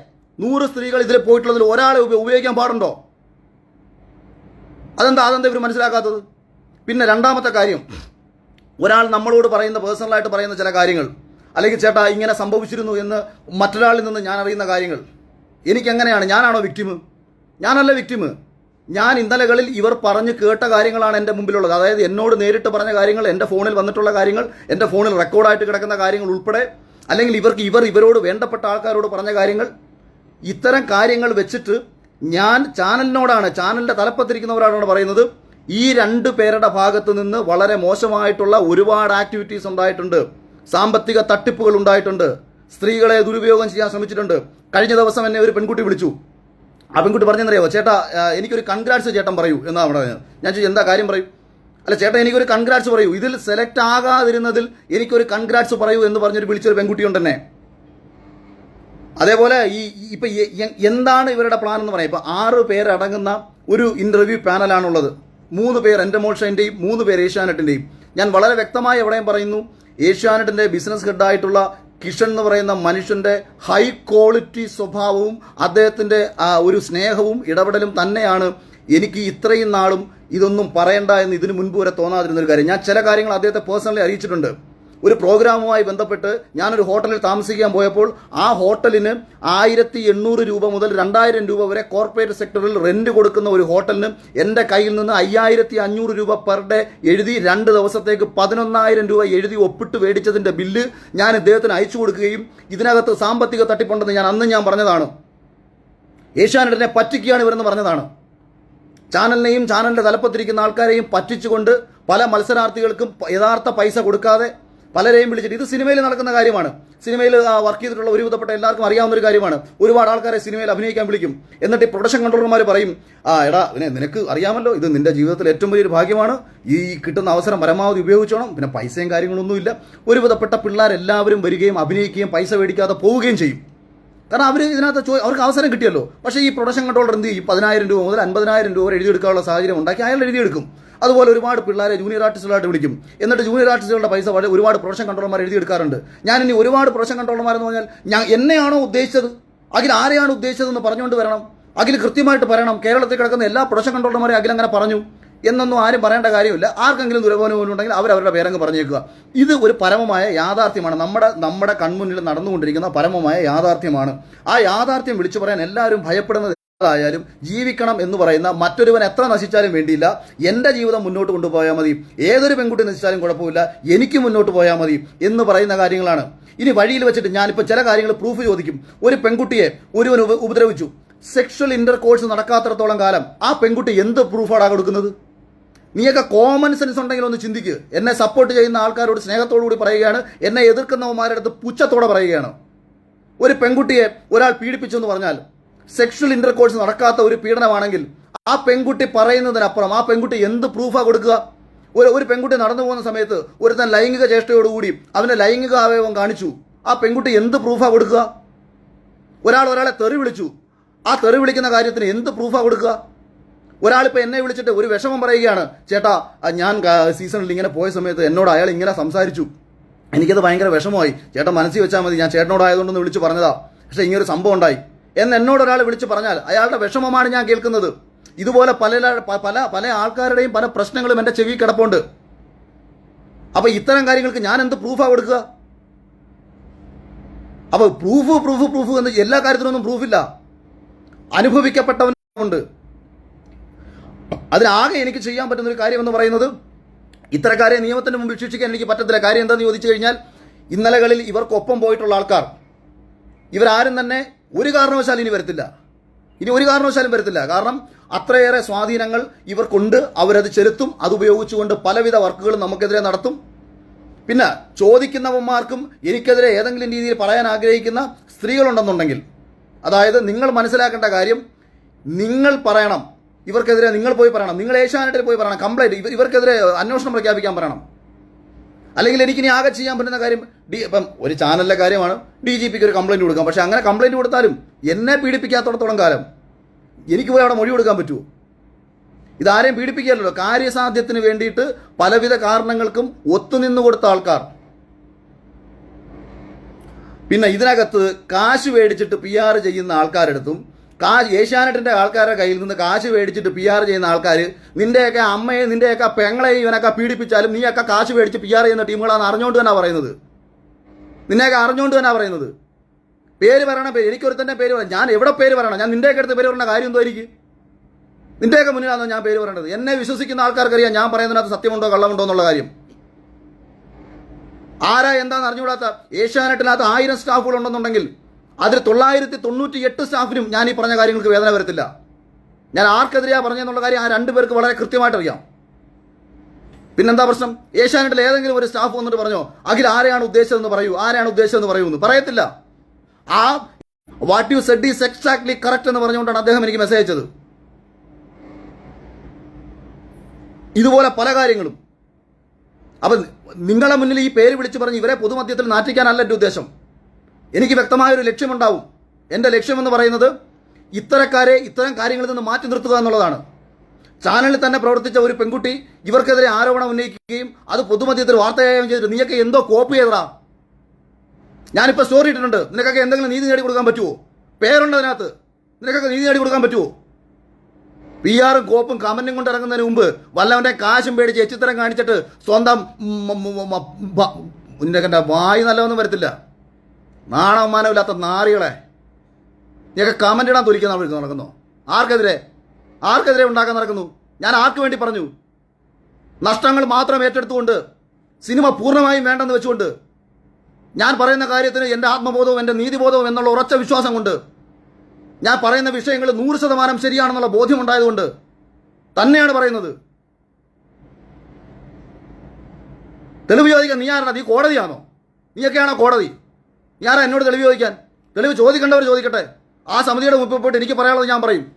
നൂറ് സ്ത്രീകൾ ഇതിൽ പോയിട്ടുള്ളതിൽ ഒരാളെ ഉപയോഗിക്കാൻ പാടുണ്ടോ? അതെന്താ അതെന്താ ഇവർ മനസ്സിലാക്കാത്തത്? പിന്നെ രണ്ടാമത്തെ കാര്യം ഒരാൾ നമ്മളോട് പറയുന്ന പേഴ്സണലായിട്ട് പറയുന്ന ചില കാര്യങ്ങൾ അല്ലെങ്കിൽ ചേട്ടാ ഇങ്ങനെ സംഭവിച്ചിരുന്നു എന്ന് മറ്റൊരാളിൽ നിന്ന് ഞാൻ അറിയുന്ന കാര്യങ്ങൾ. എനിക്കെങ്ങനെയാണ്? ഞാനാണോ വിക്ടിമ് ഞാനല്ല വിക്ടിമ് ഞാൻ ഇന്നലകളിൽ ഇവർ പറഞ്ഞ് കേട്ട കാര്യങ്ങളാണ് എന്റെ മുമ്പിലുള്ളത്. അതായത് എന്നോട് നേരിട്ട് പറഞ്ഞ കാര്യങ്ങൾ എന്റെ ഫോണിൽ വന്നിട്ടുള്ള കാര്യങ്ങൾ എന്റെ ഫോണിൽ റെക്കോർഡായിട്ട് കിടക്കുന്ന കാര്യങ്ങൾ ഉൾപ്പെടെ അല്ലെങ്കിൽ ഇവർക്ക് ഇവർ ഇവരോട് വേണ്ടപ്പെട്ട ആൾക്കാരോട് പറഞ്ഞ കാര്യങ്ങൾ. ഇത്തരം കാര്യങ്ങൾ വെച്ചിട്ട് ഞാൻ ചാനലിനോടാണ് ചാനലിന്റെ തലപ്പത്തിരിക്കുന്നവരോടാണ് പറയുന്നത്. ഈ രണ്ട് പേരുടെ ഭാഗത്ത് നിന്ന് വളരെ മോശമായിട്ടുള്ള ഒരുപാട് ആക്ടിവിറ്റീസ് ഉണ്ടായിട്ടുണ്ട്. സാമ്പത്തിക തട്ടിപ്പുകൾ ഉണ്ടായിട്ടുണ്ട്. സ്ത്രീകളെ ദുരുപയോഗം ചെയ്യാൻ ശ്രമിച്ചിട്ടുണ്ട്. കഴിഞ്ഞ ദിവസം എന്നെ ഒരു പെൺകുട്ടി വിളിച്ചു. ആ പെൺകുട്ടി പറഞ്ഞെന്നറിയോ ചേട്ടാ എനിക്കൊരു കൺഗ്രാറ്റ്സ് ചേട്ടൻ പറയൂ എന്നാ അവിടെ ഞാൻ ചോദിച്ചു എന്താ കാര്യം പറയൂ? അല്ല ചേട്ടാ എനിക്കൊരു കൺഗ്രാറ്റ്സ് പറയൂ. ഇതിൽ സെലക്ട് ആകാതിരുന്നതിൽ എനിക്കൊരു കൺഗ്രാറ്റ്സ് പറയൂ എന്ന് പറഞ്ഞൊരു വിളിച്ചൊരു പെൺകുട്ടി ഉണ്ടെന്നെ അതേപോലെ ഈ ഇപ്പം എന്താണ് ഇവരുടെ പ്ലാൻ എന്ന് പറയാം. ഇപ്പൊ ആറ് പേരടങ്ങുന്ന ഒരു ഇന്റർവ്യൂ പാനലാണുള്ളത് മൂന്ന് പേർ എന്റെ മോൾഷന്റെയും മൂന്ന് പേർ ഏഷ്യാനെറ്റിന്റെയും. ഞാൻ വളരെ വ്യക്തമായി എവിടെയും പറയുന്നു ഏഷ്യാനെറ്റിന്റെ ബിസിനസ് ഹെഡായിട്ടുള്ള കിഷൻ എന്ന് പറയുന്ന മനുഷ്യന്റെ ഹൈ ക്വാളിറ്റി സ്വഭാവവും അദ്ദേഹത്തിന്റെ ഒരു സ്നേഹവും ഇടപെടലും തന്നെയാണ് എനിക്ക് ഇത്രയും നാളും ഇതൊന്നും പറയണ്ട എന്ന് ഇതിനു മുൻപ് വരെ തോന്നാതിരുന്നൊരു കാര്യം. ഞാൻ ചില കാര്യങ്ങൾ അദ്ദേഹത്തെ പേഴ്സണലി അറിയിച്ചിട്ടുണ്ട്. ഒരു പ്രോഗ്രാമുമായി ബന്ധപ്പെട്ട് ഞാനൊരു ഹോട്ടലിൽ താമസിക്കാൻ പോയപ്പോൾ ആ ഹോട്ടലിന് ആയിരത്തി എണ്ണൂറ് രൂപ മുതൽ രണ്ടായിരം രൂപ വരെ കോർപ്പറേറ്റ് സെക്ടറിൽ റെന്റ് കൊടുക്കുന്ന ഒരു ഹോട്ടലിന് എന്റെ കയ്യിൽ നിന്ന് അയ്യായിരത്തി അഞ്ഞൂറ് രൂപ പെർ ഡേ എഴുതി രണ്ട് ദിവസത്തേക്ക് പതിനൊന്നായിരം രൂപ എഴുതി ഒപ്പിട്ട് മേടിച്ചതിന്റെ ബില്ല് ഞാൻ ഇദ്ദേഹത്തിന് അയച്ചു കൊടുക്കുകയും ഇതിനകത്ത് സാമ്പത്തിക തട്ടിപ്പുണ്ടെന്ന് ഞാൻ അന്ന് ഞാൻ പറഞ്ഞതാണ്. ഏഷ്യാനെറ്റിനെ പറ്റിക്കുകയാണ് ഇവരെന്ന് പറഞ്ഞതാണ്. ചാനലിനെയും ചാനലിന്റെ തലപ്പത്തിരിക്കുന്ന ആൾക്കാരെയും പറ്റിച്ചുകൊണ്ട് പല മത്സരാർത്ഥികൾക്കും യഥാർത്ഥ പൈസ കൊടുക്കാതെ പലരെയും വിളിച്ചിട്ട് ഇത് സിനിമയിൽ നടക്കുന്ന കാര്യമാണ്. സിനിമയിൽ വർക്ക് ചെയ്തിട്ടുള്ള ഒരുവിധപ്പെട്ട എല്ലാവർക്കും അറിയാവുന്ന ഒരു കാര്യമാണ്. ഒരുപാട് ആൾക്കാരെ സിനിമയിൽ അഭിനയിക്കാൻ വിളിക്കും. എന്നിട്ട് ഈ പ്രൊഡക്ഷൻ കൺട്രോളർമാർ പറയും ആ എടാ പിന്നെ നിനക്ക് അറിയാമല്ലോ ഇത് നിന്റെ ജീവിതത്തിൽ ഏറ്റവും വലിയൊരു ഭാഗ്യമാണ്. ഈ കിട്ടുന്ന അവസരം പരമാവധി ഉപയോഗിച്ചോണം. പിന്നെ പൈസയും കാര്യങ്ങളൊന്നുമില്ല ഒരുവിധപ്പെട്ട പിള്ളേരെല്ലാവരും വരികയും അഭിനയിക്കുകയും പൈസ മേടിക്കാതെ പോവുകയും ചെയ്യും. കാരണം അവർ ഇതിനകത്ത് ചോ അവർക്ക് അവസരം കിട്ടിയല്ലോ. പക്ഷേ ഈ പ്രൊഡക്ഷൻ കൺട്രോളർ എന്ത് ചെയ്യും? പതിനായിരം രൂപ മുതൽ അൻപതിനായിരം രൂപ വരെ എഴുതിയെടുക്കാനുള്ള സാഹചര്യം ഉണ്ടാക്കി അയാൾ എഴുതിയെടുക്കും. അതുപോലെ ഒരുപാട് പിള്ളേരെ ജൂനിയർ ആർട്ടിസ്റ്റുകളായിട്ട് വിളിക്കും. എന്നിട്ട് ജൂനിയർ ആർട്ടിസ്റ്റുകളുടെ പൈസ വളരെ ഒരുപാട് പ്രൊഫഷൻ കൺട്രോളർമാർ എഴുതിയെടുക്കാറുണ്ട് ഞാൻ ഇനി ഒരുപാട് പ്രൊഫഷൻ കൺട്രോളർമാർ എന്ന് പറഞ്ഞാൽ ഞാൻ എന്നെയാണോ ഉദ്ദേശിച്ചത്? അഖിൽ ആരെയാണ് ഉദ്ദേശിച്ചതെന്ന് പറഞ്ഞുകൊണ്ട് വരണം. അഖിൽ കൃത്യമായിട്ട് പറയണം. കേരളത്തിൽ കിടക്കുന്ന എല്ലാ പ്രൊഫഷൻ കൺട്രോളർമാരെ അഖിൽ അങ്ങനെ പറഞ്ഞു. എന്നൊന്നും ആരും പറയേണ്ട കാര്യമില്ല. ആർക്കെങ്കിലും ദുരഭവനമുണ്ടെങ്കിൽ അവരുടെ പേരങ്ങ് പറഞ്ഞേക്കുക. ഇത് ഒരു പരമമായ യാഥാർത്ഥ്യമാണ്. നമ്മുടെ നമ്മുടെ കൺമുന്നിൽ നടന്നുകൊണ്ടിരിക്കുന്ന പരമമായ യാഥാർത്ഥ്യമാണ്. ആ യാഥാർത്ഥ്യം വിളിച്ചു പറയാൻ എല്ലാവരും ഭയപ്പെടുന്നത് ആയാലും ജീവിക്കണം എന്ന് പറയുന്ന മറ്റൊരുവൻ എത്ര നശിച്ചാലും വേണ്ടിയില്ല. എന്റെ ജീവിതം മുന്നോട്ട് കൊണ്ടുപോയാൽ മതി. ഏതൊരു പെൺകുട്ടി നശിച്ചാലും കുഴപ്പമില്ല. എനിക്ക് മുന്നോട്ട് പോയാൽ മതി എന്ന് പറയുന്ന കാര്യങ്ങളാണ്. ഇനി വഴിയിൽ വെച്ചിട്ട് ഞാനിപ്പോൾ ചില കാര്യങ്ങൾ പ്രൂഫ് ചോദിക്കും. ഒരു പെൺകുട്ടിയെ ഒരുവൻ ഉപ- ഉപദ്രവിച്ചു. സെക്ഷൽ ഇന്റർ കോഴ്സ് നടക്കാത്തിടത്തോളം കാലം ആ പെൺകുട്ടി എന്ത് പ്രൂഫാണ് കൊടുക്കുന്നത്? നീയൊക്കെ കോമൺ സെൻസ് ഉണ്ടെങ്കിൽ ഒന്ന് ചിന്തിക്ക്. എന്നെ സപ്പോർട്ട് ചെയ്യുന്ന ആൾക്കാരോട് സ്നേഹത്തോടു കൂടി പറയുകയാണ്. എന്നെ എതിർക്കുന്നവന്മാരുടെ അടുത്ത് പുച്ഛത്തോടെ പറയുകയാണ്. ഒരു പെൺകുട്ടിയെ ഒരാൾ പീഡിപ്പിച്ചു എന്ന് പറഞ്ഞാൽ സെക്ഷൽ ഇന്റർകോഴ്സ് നടക്കാത്ത ഒരു പീഡനമാണെങ്കിൽ ആ പെൺകുട്ടി പറയുന്നതിനപ്പുറം ആ പെൺകുട്ടി എന്ത് പ്രൂഫാ കൊടുക്കുക? ഒരു ഒരു പെൺകുട്ടി നടന്നു പോകുന്ന സമയത്ത് ഒരുത്തൻ ലൈംഗിക ചേഷ്ടയോടുകൂടി അവന്റെ ലൈംഗിക അവയവം കാണിച്ചു. ആ പെൺകുട്ടി എന്ത് പ്രൂഫാ കൊടുക്കുക? ഒരാൾ ഒരാളെ തെറി വിളിച്ചു. ആ തെറി വിളിക്കുന്ന കാര്യത്തിന് എന്ത് പ്രൂഫാ കൊടുക്കുക? ഒരാളിപ്പോൾ എന്നെ വിളിച്ചിട്ട് ഒരു വിഷമം പറയുകയാണ്. ചേട്ടാ ഞാൻ സീസണിൽ ഇങ്ങനെ പോയ സമയത്ത് എന്നോട് അയാൾ ഇങ്ങനെ സംസാരിച്ചു. എനിക്കത് ഭയങ്കര വിഷമമായി. ചേട്ടൻ മനസ്സിൽ വെച്ചാൽ മതി. ഞാൻ ചേട്ടനോടായതുകൊണ്ടൊന്ന് വിളിച്ച് പറഞ്ഞതാ. പക്ഷേ ഇങ്ങനൊരു സംഭവം ഉണ്ടായി. എന്ന് എന്നോട് ഒരാൾ വിളിച്ച് പറഞ്ഞാൽ അയാളുടെ വിഷമമാണ് ഞാൻ കേൾക്കുന്നത്. ഇതുപോലെ പല പല പല ആൾക്കാരുടെയും പല പ്രശ്നങ്ങളും എന്റെ ചെവി കിടപ്പുണ്ട്. അപ്പോൾ ഇത്തരം കാര്യങ്ങൾക്ക് ഞാൻ എന്ത് പ്രൂഫാ കൊടുക്കുക? അപ്പോൾ പ്രൂഫ് പ്രൂഫ് പ്രൂഫ് എന്ന് എല്ലാ കാര്യത്തിനൊന്നും പ്രൂഫില്ല അനുഭവിക്കപ്പെട്ടവനുണ്ട്. അതിനാകെ എനിക്ക് ചെയ്യാൻ പറ്റുന്ന ഒരു കാര്യം എന്ന് പറയുന്നത് ഇത്തരക്കാരെ നിയമത്തിന് മുമ്പിൽ ശിക്ഷിക്കാൻ എനിക്ക് പറ്റത്തില്ല. കാര്യം എന്താണെന്ന് ചോദിച്ചു കഴിഞ്ഞാൽ ഇന്നലകളിൽ ഇവർക്കൊപ്പം പോയിട്ടുള്ള ആൾക്കാർ. ഇവരാരും തന്നെ ഒരു കാരണവശാലും ഇനി വരത്തില്ല. ഇനി ഒരു കാരണവശാലും വരത്തില്ല. കാരണം അത്രയേറെ സ്വാധീനങ്ങൾ ഇവർക്കുണ്ട്. അവരത് ചെലുത്തും. അത് ഉപയോഗിച്ചുകൊണ്ട് പലവിധ വർക്കുകളും നമുക്കെതിരെ നടത്തും. പിന്നെ ചോദിക്കുന്നവന്മാർക്കും എനിക്കെതിരെ ഏതെങ്കിലും രീതിയിൽ പറയാൻ ആഗ്രഹിക്കുന്ന സ്ത്രീകളുണ്ടെന്നുണ്ടെങ്കിൽ അതായത് നിങ്ങൾ മനസ്സിലാക്കേണ്ട കാര്യം നിങ്ങൾ പറയണം. ഇവർക്കെതിരെ നിങ്ങൾ പോയി പറയണം. നിങ്ങൾ ഏഷ്യാനെറ്റിൽ പോയി പറയണം. കംപ്ലൈന്റ്. ഇവർ ഇവർക്കെതിരെ അന്വേഷണം പ്രഖ്യാപിക്കാൻ പറയണം. അല്ലെങ്കിൽ എനിക്ക് ഇനി ആകെ ചെയ്യാൻ പറ്റുന്ന കാര്യം ഡി ഇപ്പം ഒരു ചാനലിലെ കാര്യമാണ് ഡി ജി പിക്ക് ഒരു കംപ്ലൈന്റ് കൊടുക്കാം. പക്ഷേ അങ്ങനെ കംപ്ലൈന്റ് കൊടുത്താലും എന്നെ പീഡിപ്പിക്കാത്തടത്തോളം കാലം എനിക്ക് പോയി അവിടെ മൊഴി കൊടുക്കാൻ പറ്റുമോ? ഇതാരെയും പീഡിപ്പിക്കാറില്ലല്ലോ. കാര്യസാധ്യത്തിന് വേണ്ടിയിട്ട് പലവിധ കാരണങ്ങൾക്കും ഒത്തുനിന്ന് കൊടുത്ത ആൾക്കാർ. പിന്നെ ഇതിനകത്ത് കാശ് മേടിച്ചിട്ട് പി ആർ ചെയ്യുന്ന ആൾക്കാരെടുത്തും കാ ഏഷ്യാനെറ്റിന്റെ ആൾക്കാരുടെ കയ്യിൽ നിന്ന് കാശ് മേടിച്ചിട്ട് പി ആർ ചെയ്യുന്ന ആൾക്കാർ നിന്റെയൊക്കെ അമ്മയെ നിന്റെയൊക്കെ പെങ്ങളെയും ഇവനൊക്കെ പീഡിപ്പിച്ചാലും നീയൊക്കെ കാശ് മേടിച്ച് പി ആർ ചെയ്യുന്ന ടീമുകളാണെന്ന് അറിഞ്ഞുകൊണ്ട് തന്നെ പറയുന്നത്. നിന്നെയൊക്കെ അറിഞ്ഞുകൊണ്ട് തന്നെ പറയുന്നത്. പേര് പറയണ പേര് എനിക്കൊരുത്തന്റെ പേര് പറയണം ഞാൻ എവിടെ പേര് പറയണം? ഞാൻ നിന്റെയൊക്കെ അടുത്ത് പേര് പറയേണ്ട കാര്യം എന്തോ എനിക്ക്? നിന്റെയൊക്കെ മുന്നിലാണോ ഞാൻ പേര് പറയേണ്ടത് എന്നെ വിശ്വസിക്കുന്ന ആൾക്കാർക്കറിയാം ഞാൻ പറയുന്നതിനകത്ത് സത്യമുണ്ടോ കള്ളമുണ്ടോ എന്നുള്ള കാര്യം. ആരാ എന്താണെന്ന് അറിഞ്ഞുകൂടാത്ത ഏഷ്യാനെറ്റിനകത്ത് ആയിരം സ്റ്റാഫുകൾ ഉണ്ടെന്നുണ്ടെങ്കിൽ അതിൽ തൊള്ളായിരത്തി തൊണ്ണൂറ്റി എട്ട് സ്റ്റാഫിനും ഞാൻ ഈ പറഞ്ഞ കാര്യങ്ങൾക്ക് വേദന വരത്തില്ല. ഞാൻ ആർക്കെതിരെയാണ് പറഞ്ഞെന്നുള്ള കാര്യം ആ രണ്ടുപേർക്ക് വളരെ കൃത്യമായിട്ട് അറിയാം. പിന്നെന്താ പ്രശ്നം? ഏഷ്യാനെറ്റിൽ ഏതെങ്കിലും ഒരു സ്റ്റാഫ് വന്നിട്ട് പറഞ്ഞോ അഖിൽ ആരെയാണ് ഉദ്ദേശിച്ചതെന്ന് പറയൂ ആരെയാണ് ഉദ്ദേശിച്ചതെന്ന് പറയൂ എന്ന്. പറയത്തില്ല. ആ what you said is exactly correct എന്ന് പറഞ്ഞുകൊണ്ടാണ് അദ്ദേഹം എനിക്ക് മെസ്സേജ് അയച്ചത്. ഇതുപോലെ പല കാര്യങ്ങളും. അപ്പം നിങ്ങളെ മുന്നിൽ ഈ പേര് വിളിച്ചു പറഞ്ഞ് ഇവരെ പൊതുമധ്യത്തിൽ നാറ്റിക്കാനല്ല എന്റെ ഉദ്ദേശം. എനിക്ക് വ്യക്തമായൊരു ലക്ഷ്യമുണ്ടാവും എന്റെ ലക്ഷ്യമെന്ന് പറയുന്നത് ഇത്തരക്കാരെ ഇത്തരം കാര്യങ്ങളിൽ നിന്ന് മാറ്റി നിർത്തുക എന്നുള്ളതാണ് ചാനലിൽ തന്നെ പ്രവർത്തിച്ച ഒരു പെൺകുട്ടി ഇവർക്കെതിരെ ആരോപണം ഉന്നയിക്കുകയും അത് പൊതുമധ്യത്തിൽ വാർത്തയായും ചെയ്തിട്ട് നീയൊക്കെ എന്തോ കോപ്പി ചെയ്തടാ ഞാനിപ്പോൾ സ്റ്റോറി ഇട്ടിട്ടുണ്ട് നിനക്കൊക്കെ എന്തെങ്കിലും നീതി നേടി കൊടുക്കാൻ പറ്റുമോ പേരുണ്ട് അതിനകത്ത് നിനക്കൊക്കെ നീതി നേടി കൊടുക്കാൻ പറ്റുമോ പി ആറും കോപ്പും കമന്റും കൊണ്ട് ഇറങ്ങുന്നതിന് മുമ്പ് വല്ലവന്റെ കാശും പേടിച്ച് എച്ചിത്തരം കാണിച്ചിട്ട് സ്വന്തം വായു നല്ലതൊന്നും വരത്തില്ല നാണവമാനമില്ലാത്ത നാറികളെ. നീയൊക്കെ കമന്റ് ഇടാൻ തുലിക്കുന്ന അവിടെ നടക്കുന്നു. ആർക്കെതിരെ? ആർക്കെതിരെ ഉണ്ടാക്കാൻ നടക്കുന്നു? ഞാൻ ആർക്ക് വേണ്ടി പറഞ്ഞു? നഷ്ടങ്ങൾ മാത്രം ഏറ്റെടുത്തുകൊണ്ട് സിനിമ പൂർണമായും വേണ്ടെന്ന് വെച്ചുകൊണ്ട് ഞാൻ പറയുന്ന കാര്യത്തിന് എന്റെ ആത്മബോധവും എന്റെ നീതിബോധവും എന്നുള്ള ഉറച്ച വിശ്വാസം കൊണ്ട് ഞാൻ പറയുന്ന വിഷയങ്ങൾ നൂറ് ശതമാനം ശരിയാണെന്നുള്ള ബോധ്യമുണ്ടായതുകൊണ്ട് തന്നെയാണ് പറയുന്നത്. തെളിവ് ചോദിക്കാൻ നീ ആരാണ് നീ കോടതിയാണോ? നീയൊക്കെയാണോ കോടതി? ആരാ എന്നോട് തെളിവ് ചോദിക്കാൻ? തെളിവ് ചോദിക്കേണ്ടവർ ചോദിക്കട്ടെ. ആ സമിതിയുടെ മുമ്പിൽ പോയിട്ട് എനിക്ക് പറയാനുള്ളത് ഞാൻ പറയും.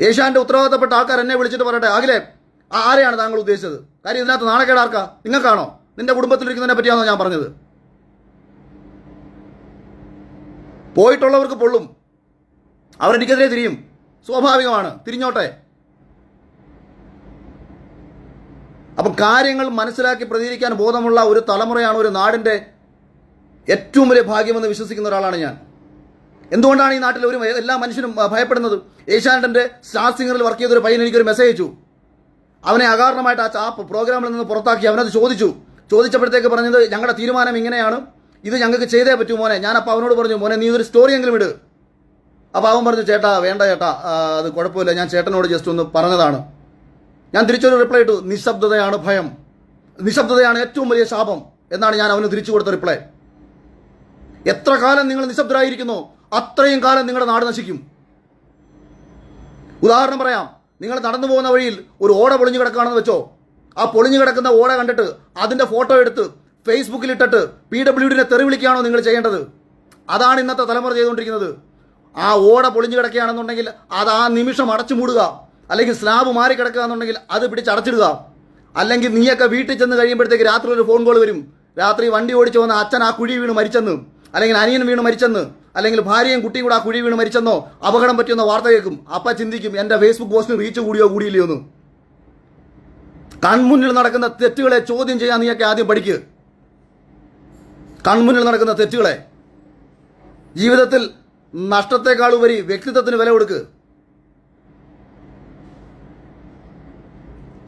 ഏഷ്യാന്റെ ഉത്തരവാദിത്തപ്പെട്ട ആൾക്കാർ എന്നെ വിളിച്ചിട്ട് പറയട്ടെ. അഖിലെ ആരെയാണ് താങ്കൾ ഉദ്ദേശിച്ചത്? കാര്യം ഇതിനകത്ത് നാണക്കേട് ആർക്കാ? നിങ്ങൾക്കാണോ? നിന്റെ കുടുംബത്തിലിരിക്കുന്നതിനെ പറ്റിയാണോ ഞാൻ പറഞ്ഞത്? പോയിട്ടുള്ളവർക്ക് പൊള്ളും. അവരെനിക്കെതിരെ തിരിയും. സ്വാഭാവികമാണ്. തിരിഞ്ഞോട്ടെ. അപ്പം കാര്യങ്ങൾ മനസ്സിലാക്കി പ്രതികരിക്കാൻ ബോധമുള്ള ഒരു തലമുറയാണ് ഒരു നാടിന്റെ ഏറ്റവും വലിയ ഭാഗ്യമെന്ന് വിശ്വസിക്കുന്ന ഒരാളാണ് ഞാൻ. എന്തുകൊണ്ടാണ് ഈ നാട്ടിൽ ഒരു എല്ലാ മനുഷ്യനും ഭയപ്പെടുന്നത്? ഏഷ്യാനെറ്റിന്റെ സ്റ്റാർ സിംഗറിൽ വർക്ക് ചെയ്ത ഒരു പയ്യൻ എനിക്കൊരു മെസ്സേജ് അയച്ചു. അവനെ അകാരണമായിട്ട് ആ പ്രോഗ്രാമിൽ നിന്ന് പുറത്താക്കി. അവനത് ചോദിച്ചു. ചോദിച്ചപ്പോഴത്തേക്ക് പറഞ്ഞത് ഞങ്ങളുടെ തീരുമാനം ഇങ്ങനെയാണ്. ഇത് ഞങ്ങൾക്ക് ചെയ്തേ പറ്റൂ മോനെ. ഞാൻ അപ്പോൾ അവനോട് പറഞ്ഞു മോനെ നീ ഒരു സ്റ്റോറി എങ്കിലും ഇട്. അപ്പോൾ അവൻ പറഞ്ഞു ചേട്ടാ വേണ്ട ചേട്ടാ. അത് കുഴപ്പമില്ല. ഞാൻ ചേട്ടനോട് ജസ്റ്റ് ഒന്ന് പറഞ്ഞതാണ്. ഞാൻ തിരിച്ചൊരു റിപ്ലൈ ഇട്ടു. നിശബ്ദതയാണ് ഭയം. നിശബ്ദതയാണ് ഏറ്റവും വലിയ ശാപം. എന്നാണ് ഞാൻ അവന് തിരിച്ചു കൊടുത്ത റിപ്ലൈ എത്ര കാലം നിങ്ങൾ നിശബ്ദരായിരിക്കുന്നു? അത്രയും കാലം നിങ്ങളുടെ നാട് നശിക്കും. ഉദാഹരണം പറയാം. നിങ്ങൾ നടന്നു പോകുന്ന വഴിയിൽ ഒരു ഓട പൊളിഞ്ഞു കിടക്കുകയാണെന്ന് വെച്ചോ. ആ പൊളിഞ്ഞു കിടക്കുന്ന ഓട കണ്ടിട്ട് അതിന്റെ ഫോട്ടോ എടുത്ത് ഫേസ്ബുക്കിൽ ഇട്ടിട്ട് പി ഡബ്ല്യു ഡിനെ തെറി വിളിക്കുകയാണോ നിങ്ങൾ ചെയ്യേണ്ടത്? അതാണ് ഇന്നത്തെ തലമുറ ചെയ്തുകൊണ്ടിരിക്കുന്നത്. ആ ഓട പൊളിഞ്ഞു കിടക്കുകയാണെന്നുണ്ടെങ്കിൽ അത് ആ നിമിഷം അടച്ചു മൂടുക. അല്ലെങ്കിൽ സ്ലാബ് മാറി കിടക്കുക എന്നുണ്ടെങ്കിൽ അത് പിടിച്ചടച്ചിടുക അല്ലെങ്കിൽ നീയൊക്കെ വീട്ടിൽ ചെന്ന് കഴിയുമ്പോഴത്തേക്ക് രാത്രി ഒരു ഫോൺ കോൾ വരും. രാത്രി വണ്ടി ഓടിച്ചു വന്ന അച്ഛൻ ആ കുഴി വീണ് മരിച്ചെന്ന്. അല്ലെങ്കിൽ അനിയൻ വീണ് മരിച്ചെന്ന് അല്ലെങ്കിൽ ഭാര്യയും കുട്ടിയും കൂടെ ആ കുഴി വീണ് മരിച്ചെന്നോ അപകടം പറ്റിയെന്നോ വാർത്ത കേൾക്കും. അപ്പ ചിന്തിക്കും എന്റെ ഫേസ്ബുക്ക് പോസ്റ്റിന് റീച്ച് കൂടിയോ കൂടിയില്ലയോ എന്ന്. കൺമുന്നിൽ നടക്കുന്ന തെറ്റുകളെ ചോദ്യം ചെയ്യാൻ നീയൊക്കെ ആദ്യം പഠിക്കുക കൺമുന്നിൽ നടക്കുന്ന തെറ്റുകളെ. ജീവിതത്തിൽ നഷ്ടത്തെക്കാൾ ഉപരി വ്യക്തിത്വത്തിന് വില കൊടുക്കുക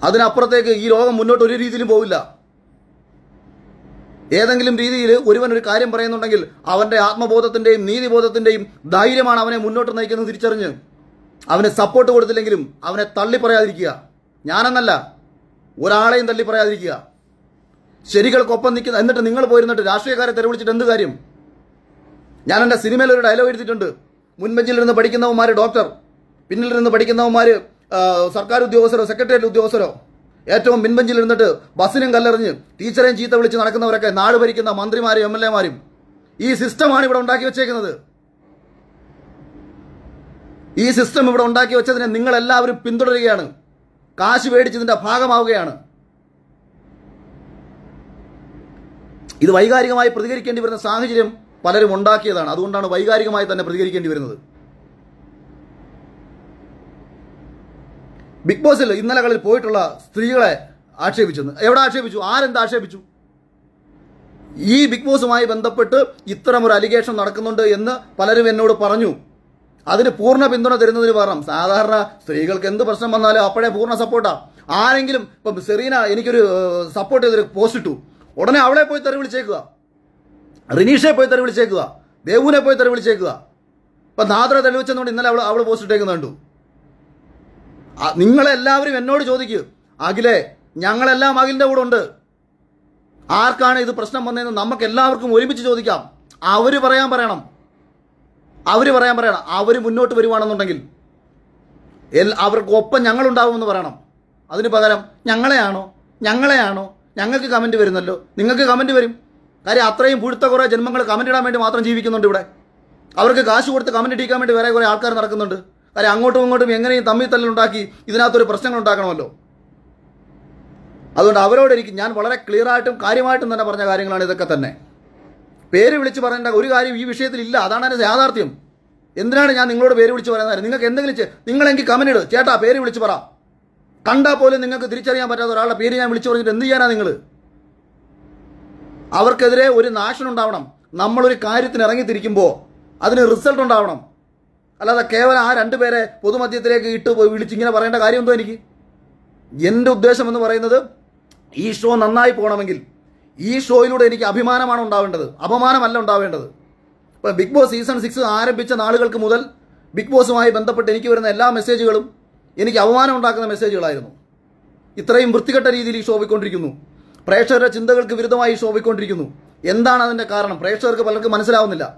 അതിനപ്പുറത്തേക്ക് ഈ ലോകം മുന്നോട്ട് ഒരു രീതിയിലും പോവില്ല. ഏതെങ്കിലും രീതിയിൽ ഒരുവൻ ഒരു കാര്യം പറയുന്നുണ്ടെങ്കിൽ അവന്റെ ആത്മബോധത്തിന്റെയും നീതിബോധത്തിന്റെയും ധൈര്യമാണ് അവനെ മുന്നോട്ട് നയിക്കുന്നത് തിരിച്ചറിഞ്ഞ്. അവന് സപ്പോർട്ട് കൊടുത്തില്ലെങ്കിലും അവനെ തള്ളി പറയാതിരിക്കുക. ഞാനെന്നല്ല ഒരാളെയും തള്ളി പറയാതിരിക്കുക. ശരികൾക്കൊപ്പം നിൽക്കുന്ന എന്നിട്ട് നിങ്ങൾ പോയിരുന്നിട്ട് രാഷ്ട്രീയക്കാരെ തെരവിളിച്ചിട്ട് എന്ത് കാര്യം? ഞാൻ എന്റെ സിനിമയിൽ ഒരു ഡയലോഗ് എഴുതിയിട്ടുണ്ട്. മുൻബെഞ്ചിലിരുന്ന് പഠിക്കുന്നവന്മാർ ഡോക്ടർ പിന്നിലിരുന്ന് പഠിക്കുന്നവന്മാർ സർക്കാർ ഉദ്യോഗസ്ഥരോ സെക്രട്ടേറിയറ്റ് ഉദ്യോഗസ്ഥരോ. ഏറ്റവും പിൻബെഞ്ചിൽ ഇരുന്നിട്ട് ബസ്സിനും കല്ലെറിഞ്ഞ് ടീച്ചറെയും ചീത്ത വിളിച്ച് നടക്കുന്നവരൊക്കെ നാട് ഭരിക്കുന്ന മന്ത്രിമാരും എം എൽ എമാരും ഈ സിസ്റ്റമാണ് ഇവിടെ ഉണ്ടാക്കി വെച്ചേക്കുന്നത്. ഈ സിസ്റ്റം ഇവിടെ ഉണ്ടാക്കി വെച്ചതിനെ നിങ്ങൾ എല്ലാവരും പിന്തുടരുകയാണ്. കാശ് മേടിച്ചതിന്റെ ഭാഗമാവുകയാണ്. ഇത് വൈകാരികമായി പ്രതികരിക്കേണ്ടി വരുന്ന സാഹചര്യം പലരും ഉണ്ടാക്കിയതാണ്. അതുകൊണ്ടാണ് വൈകാരികമായി തന്നെ പ്രതികരിക്കേണ്ടി വരുന്നത്. ബിഗ് ബോസിൽ ഇന്നലകളിൽ പോയിട്ടുള്ള സ്ത്രീകളെ ആക്ഷേപിച്ചെന്ന്. എവിടെ ആക്ഷേപിച്ചു? ആരെന്ത് ആക്ഷേപിച്ചു? ഈ ബിഗ് ബോസുമായി ബന്ധപ്പെട്ട് ഇത്തരം ഒരു അലിഗേഷൻ നടക്കുന്നുണ്ട് എന്ന് പലരും എന്നോട് പറഞ്ഞു. അതിന് പൂർണ പിന്തുണ തരുന്നതിന് പകരം സാധാരണ സ്ത്രീകൾക്ക് എന്ത് പ്രശ്നം വന്നാലും അപ്പോഴേ പൂർണ സപ്പോർട്ടാ ആരെങ്കിലും ഇപ്പം സെറീന എനിക്കൊരു സപ്പോർട്ട് ചെയ്തൊരു പോസ്റ്റ് ഇട്ടു. ഉടനെ അവളെ പോയി തെറി വിളിച്ചേക്കുക. റിനീഷെ പോയി തെറി വിളിച്ചേക്കുക. ദേവുവിനെ പോയി തെറി വിളിച്ചേക്കുക. ഇപ്പം നാദ്ര തെളിവിച്ചെന്നുകൊണ്ട് ഇന്നലെ അവൾ അവൾ പോസ്റ്റ് ആ, നിങ്ങളെല്ലാവരും എന്നോട് ചോദിക്കൂ. അഖിലേ ഞങ്ങളെല്ലാം അഖിലിന്റെ കൂടെ ഉണ്ട്. ആർക്കാണ് ഇത് പ്രശ്നം വന്നതെന്ന് നമുക്ക് എല്ലാവർക്കും ഒരുമിച്ച് ചോദിക്കാം. അവർ പറയാൻ പറയണം. അവർ പറയാൻ പറയണം. അവർ മുന്നോട്ട് വരുവാണെന്നുണ്ടെങ്കിൽ എൽ- അവർക്ക് ഒപ്പം ഞങ്ങളുണ്ടാവുമെന്ന് പറയണം. അതിന് പകരം ഞങ്ങളെയാണോ? ഞങ്ങളെയാണോ? ഞങ്ങൾക്ക് കമന്റ് വരുന്നല്ലോ. നിങ്ങൾക്ക് കമന്റ് വരും. കാര്യം അത്രയും പുഴുത്ത കുറേ ജന്മങ്ങൾ കമന്റ് ഇടാൻ വേണ്ടി മാത്രം ജീവിക്കുന്നുണ്ട് ഇവിടെ. അവർക്ക് കാശ് കൊടുത്ത് കമന്റ് ഇടിക്കാൻ വേണ്ടി വേറെ കുറേ ആൾക്കാർ നടക്കുന്നുണ്ട്. കാര്യം അങ്ങോട്ടും ഇങ്ങോട്ടും എങ്ങനെയും തമ്മിൽ തല്ലുണ്ടാക്കി ഇതിനകത്തൊരു പ്രശ്നങ്ങൾ ഉണ്ടാക്കണമല്ലോ. അതുകൊണ്ട് എനിക്ക് ഞാൻ വളരെ ക്ലിയറായിട്ടും കാര്യമായിട്ടും തന്നെ പറഞ്ഞ കാര്യങ്ങളാണ് ഇതൊക്കെ തന്നെ. പേര് വിളിച്ച് പറയേണ്ട ഒരു കാര്യം ഈ വിഷയത്തിൽ ഇല്ല. അതാണ് എന്റെ യാഥാർത്ഥ്യം. എന്തിനാണ് ഞാൻ നിങ്ങളോട് പേര് വിളിച്ച് പറയുന്നത്? നിങ്ങൾക്ക് എന്തെങ്കിലും നിങ്ങളെങ്കിൽ കമന്റ് ഇട്. ചേട്ടാ പേര് വിളിച്ച് പറ. കണ്ടാൽ പോലും നിങ്ങൾക്ക് തിരിച്ചറിയാൻ പറ്റാത്ത ഒരാളുടെ പേര് ഞാൻ വിളിച്ചു പറഞ്ഞിട്ട് എന്ത് ചെയ്യാനാ നിങ്ങൾ അവർക്കെതിരെ ഒരു നാശനം ഉണ്ടാവണം. നമ്മളൊരു കാര്യത്തിന് ഇറങ്ങിത്തിരിക്കുമ്പോൾ അതിന് റിസൾട്ട് ഉണ്ടാവണം. അല്ലാതെ കേവലം ആ രണ്ടുപേരെ പൊതുമധ്യത്തിലേക്ക് ഇട്ട് പോയി വിളിച്ച് ഇങ്ങനെ പറയേണ്ട കാര്യം എന്തോ എനിക്ക്? എന്റെ ഉദ്ദേശം എന്ന് പറയുന്നത് ഈ ഷോ നന്നായി പോകണമെങ്കിൽ ഈ ഷോയിലൂടെ എനിക്ക് അഭിമാനമാണ് ഉണ്ടാവേണ്ടത്. അപമാനമല്ല ഉണ്ടാവേണ്ടത്. ഇപ്പോൾ ബിഗ് ബോസ് സീസൺ സിക്സ് ആരംഭിച്ച നാളുകൾക്ക് മുതൽ ബിഗ് ബോസുമായി ബന്ധപ്പെട്ട് എനിക്ക് വരുന്ന എല്ലാ മെസ്സേജുകളും എനിക്ക് അപമാനം ഉണ്ടാക്കുന്ന മെസ്സേജുകളായിരുന്നു. ഇത്രയും വൃത്തികെട്ട രീതിയിൽ ഈ ഷോ പോയിക്കൊണ്ടിരിക്കുന്നു. പ്രേക്ഷകരുടെ ചിന്തകൾക്ക് വിരുദ്ധമായി ഈ ഷോ പോയിക്കൊണ്ടിരിക്കുന്നു. എന്താണ് അതിന്റെ കാരണം? പ്രേക്ഷകർക്ക് പലർക്കും മനസ്സിലാവുന്നില്ല.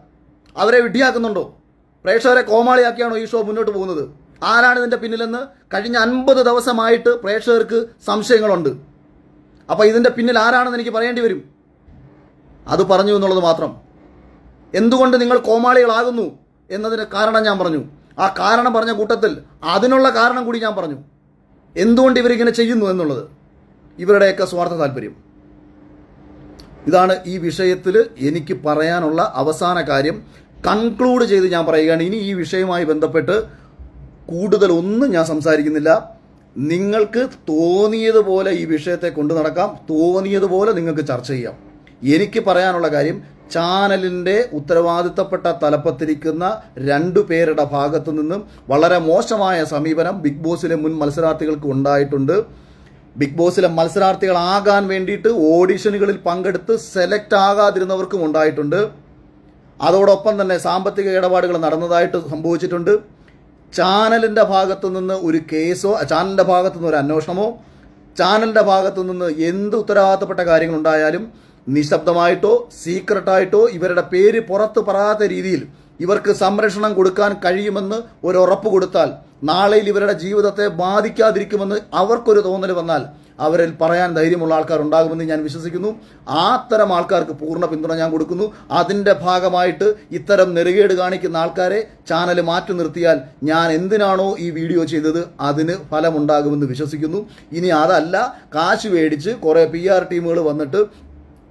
അവരെ വിഡ്ഢിയാക്കുന്നുണ്ടോ? പ്രേക്ഷകരെ കോമാളിയാക്കിയാണോ ഈ ഷോ മുന്നോട്ട് പോകുന്നത്? ആരാണ് ഇതിന്റെ പിന്നിലെന്ന് കഴിഞ്ഞ അൻപത് ദിവസമായിട്ട് പ്രേക്ഷകർക്ക് സംശയങ്ങളുണ്ട്. അപ്പോൾ ഇതിന്റെ പിന്നിൽ ആരാണെന്ന് എനിക്ക് പറയേണ്ടി വരും. അത് പറഞ്ഞു എന്നുള്ളത് മാത്രം. എന്തുകൊണ്ട് നിങ്ങൾ കോമാളികളാകുന്നു എന്നതിന് കാരണം ഞാൻ പറഞ്ഞു. ആ കാരണം പറഞ്ഞ കൂട്ടത്തിൽ അതിനുള്ള കാരണം കൂടി ഞാൻ പറഞ്ഞു. എന്തുകൊണ്ട് ഇവരിങ്ങനെ ചെയ്യുന്നു എന്നുള്ളത്. ഇവരുടെയൊക്കെ സ്വാർത്ഥ താല്പര്യം. ഇതാണ് ഈ വിഷയത്തിൽ എനിക്ക് പറയാനുള്ള അവസാന കാര്യം. കൺക്ലൂഡ് ചെയ്ത് ഞാൻ പറയുകയാണ്. ഇനി ഈ വിഷയവുമായി ബന്ധപ്പെട്ട് കൂടുതൽ ഒന്നും ഞാൻ സംസാരിക്കുന്നില്ല. നിങ്ങൾക്ക് തോന്നിയതുപോലെ ഈ വിഷയത്തെ കൊണ്ടു നടക്കാം. തോന്നിയതുപോലെ നിങ്ങൾക്ക് ചർച്ച ചെയ്യാം. എനിക്ക് പറയാനുള്ള കാര്യം ചാനലിന്റെ ഉത്തരവാദിത്തപ്പെട്ട തലപ്പത്തിരിക്കുന്ന രണ്ടു പേരുടെ ഭാഗത്തു നിന്നും വളരെ മോശമായ സമീപനം ബിഗ് ബോസിലെ മുൻ മത്സരാർത്ഥികൾക്ക് ഉണ്ടായിട്ടുണ്ട്. ബിഗ് ബോസിലെ മത്സരാർത്ഥികളാകാൻ വേണ്ടിയിട്ട് ഓഡിഷനുകളിൽ പങ്കെടുത്ത് സെലക്ട് ആകാതിരുന്നവർക്കും ഉണ്ടായിട്ടുണ്ട്. അതോടൊപ്പം തന്നെ സാമ്പത്തിക ഇടപാടുകൾ നടന്നതായിട്ട് സംഭവിച്ചിട്ടുണ്ട്. ചാനലിന്റെ ഭാഗത്തു നിന്ന് ഒരു കേസോ ചാനലിന്റെ ഭാഗത്തു നിന്ന് ഒരു അന്വേഷണമോ ചാനലിന്റെ ഭാഗത്തു നിന്ന് എന്ത് ഉത്തരവാദിത്തപ്പെട്ട കാര്യങ്ങളുണ്ടായാലും നിശബ്ദമായിട്ടോ സീക്രട്ടായിട്ടോ ഇവരുടെ പേര് പുറത്ത് പറയാത്ത രീതിയിൽ ഇവർക്ക് സംരക്ഷണം കൊടുക്കാൻ കഴിയുമെന്ന് ഒരു ഉറപ്പ് കൊടുത്താൽ നാളെയിൽ ഇവരുടെ ജീവിതത്തെ ബാധിക്കാതിരിക്കുമെന്ന് അവർക്കൊരു തോന്നൽ വന്നാൽ അവരിൽ പറയാൻ ധൈര്യമുള്ള ആൾക്കാർ ഉണ്ടാകുമെന്ന് ഞാൻ വിശ്വസിക്കുന്നു. അത്തരം ആൾക്കാർക്ക് പൂർണ പിന്തുണ ഞാൻ കൊടുക്കുന്നു. അതിന്റെ ഭാഗമായിട്ട് ഇത്തരം നെറുകേട് കാണിക്കുന്ന ആൾക്കാരെ ചാനൽ മാറ്റി നിർത്തിയാൽ ഞാൻ എന്തിനാണോ ഈ വീഡിയോ ചെയ്തത്? അതിന് ഫലമുണ്ടാകുമെന്ന് വിശ്വസിക്കുന്നു. ഇനി അതല്ല കാശ് മേടിച്ച് കുറേ പി ആർ ടീമുകൾ വന്നിട്ട്